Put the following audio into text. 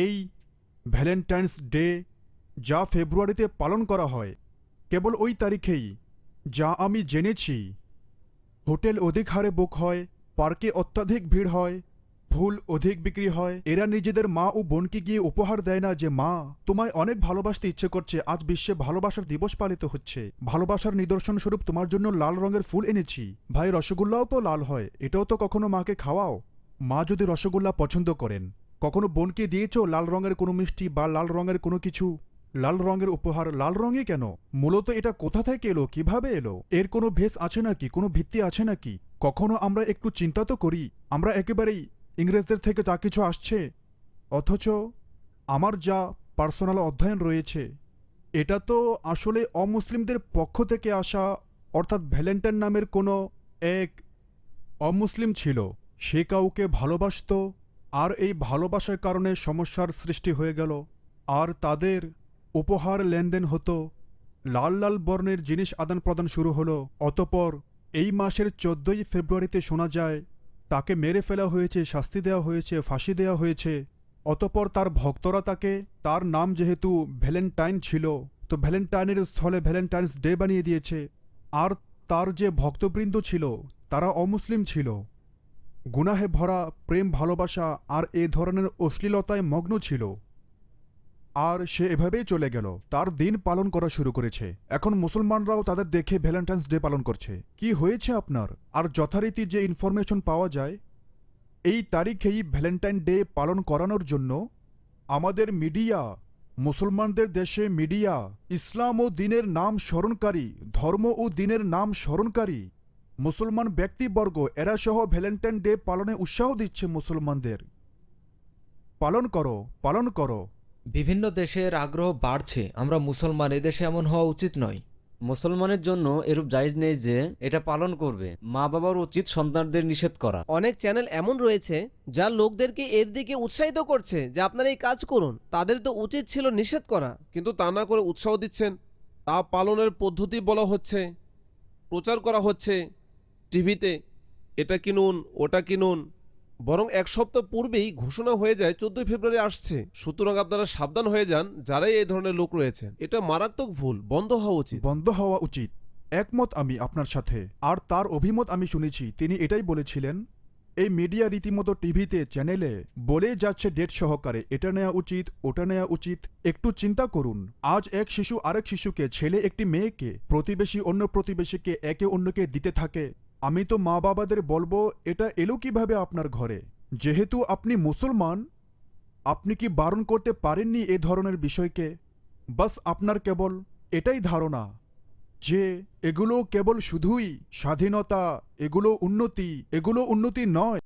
এই Valentine's day যা ফেব্রুয়ারিতে পালন করা হয়, কেবল ওই তারিখেই, যা আমি জেনেছি। হোটেল অধিক হারে বুক হয়, পার্কে অত্যাধিক ভিড় হয়, ফুল অধিক বিক্রি হয়। এরা নিজেদের মা ও বোনকে গিয়ে উপহার দেয় না যে, মা, তোমায় অনেক ভালোবাসতে ইচ্ছে করছে, আজ বিশ্বে ভালোবাসার দিবস পালিত হচ্ছে। ভালোবাসার নিদর্শন স্বরূপ তোমার জন্য লাল রঙের ফুল এনেছি। ভাই, রসগোল্লাও তো লাল হয়, এটাও তো কখনো মাকে খাওয়াও? মা যদি রসগোল্লা পছন্দ করেন কখনো বোনকে দিয়েছ লাল রঙের কোনো মিষ্টি বা লাল রঙের কোনো কিছু? লাল রঙের উপহার লাল রঙে কেন? মূলত এটা কোথা থেকে এলো? কীভাবে এলো? এর কোনো ভেস আছে নাকি? কোনো ভিত্তি আছে নাকি? কখনো আমরা একটু চিন্তা তো করি। আমরা একেবারেই ইংরেজদের থেকে যা কিছু আসছে। অথচ আমার যা পার্সোনাল অধ্যয়ন রয়েছে, এটা তো আসলে অমুসলিমদের পক্ষ থেকে আসা, অর্থাৎ ভ্যালেন্টাইন নামের কোনো এক অমুসলিম ছিল। সে কাউকে ভালোবাসতো আর এই ভালোবাসার কারণে সমস্যার সৃষ্টি হয়ে গেল। আর তাদের উপহার লেনদেন হতো। লাল লাল বর্ণের জিনিস আদান প্রদান শুরু হলো। অতপর এই মাসের চোদ্দই ফেব্রুয়ারিতে শোনা যায়, তাকে মেরে ফেলা হয়েছে, শাস্তি দেওয়া হয়েছে, ফাঁসি দেওয়া হয়েছে। অতপর তার ভক্তরা তাকে, তার নাম যেহেতু ভ্যালেন্টাইন ছিল, তো ভ্যালেন্টাইনের স্থলে ভ্যালেন্টাইন্স ডে বানিয়ে দিয়েছে। আর তার যে ভক্তবৃন্দ ছিল, তারা অমুসলিম ছিল। গুনাহে ভরা প্রেম ভালোবাসা আর এ ধরনের অশ্লীলতায় মগ্ন ছিল। আর সে এভাবেই চলে গেল। তার দিন পালন করা শুরু করেছে। এখন মুসলমানরাও তাদের দেখে ভ্যালেন্টাইন্স ডে পালন করছে। কি হয়েছে আপনার? আর যথারীতি যে ইনফরমেশন পাওয়া যায়? এই তারিখেই ভ্যালেন্টাইন ডে পালন করানোর জন্য আমাদের মিডিয়া, মুসলমানদের দেশে মিডিয়া, ইসলাম ও দিনের নাম স্মরণকারী, ধর্ম ও দিনের নাম স্মরণকারী মুসলমান ব্যক্তিবর্গ এরা সহ ভ্যালেন্টাইন ডে পালনে উৎসাহ দিচ্ছে মুসলমানদের। পালন করো পালন করো। বিভিন্ন দেশের আগ্রহ বাড়ছে আমরা মুসলমান এদেশে এমন হওয়া উচিত নয়। মুসলমানের জন্য এরূপ জায়জ নেই যে এটা পালন করবে মা বাবার উচিত সন্তানদের নিষেধ করা। অনেক চ্যানেল এমন রয়েছে যা লোকদেরকে এর দিকে উৎসাহিত করছে যে আপনারা এই কাজ করুন তাদের তো উচিত ছিল নিষেধ করা। কিন্তু তা না করে উৎসাহ দিচ্ছেন তা পালনের পদ্ধতি বলা হচ্ছে প্রচার করা হচ্ছে। টিভিতে, এটা কিনুন, ওটা কিনুন। বরং এক সপ্তাহ পূর্বেই ঘোষণা হয়ে যায়, চোদ্দই ফেব্রুয়ারি আসছে। সুতরাং আপনারা সাবধান হয়ে যান, যারাই এই ধরনের লোক রয়েছে এটা মারাত্মক ভুল, বন্ধ হওয়া উচিত। বন্ধ হওয়া উচিত। একমত আমি আপনার সাথে, আর তার অভিমত আমি শুনেছি, তিনি এটাই বলেছিলেন, এই মিডিয়া রীতিমতো টিভিতে, চ্যানেলে বলে যাচ্ছে ডেট সহকারে, এটা নেওয়া উচিত, ওটা নেওয়া উচিত, একটু চিন্তা করুন। আজ এক শিশু আরেক শিশুকে, ছেলে একটি মেয়েকে, প্রতিবেশী অন্য প্রতিবেশীকে, একে অন্যকে দিতে থাকে আমি তো মা বাবাদের বলব, এটা এলো কীভাবে আপনার ঘরে? যেহেতু আপনি মুসলমান, আপনি কি বারণ করতে পারেননি এ ধরনের বিষয়কে? বাস আপনার কেবল এটাই ধারণা, যে এগুলো কেবল শুধুই স্বাধীনতা, এগুলো উন্নতি এগুলো উন্নতি নয়।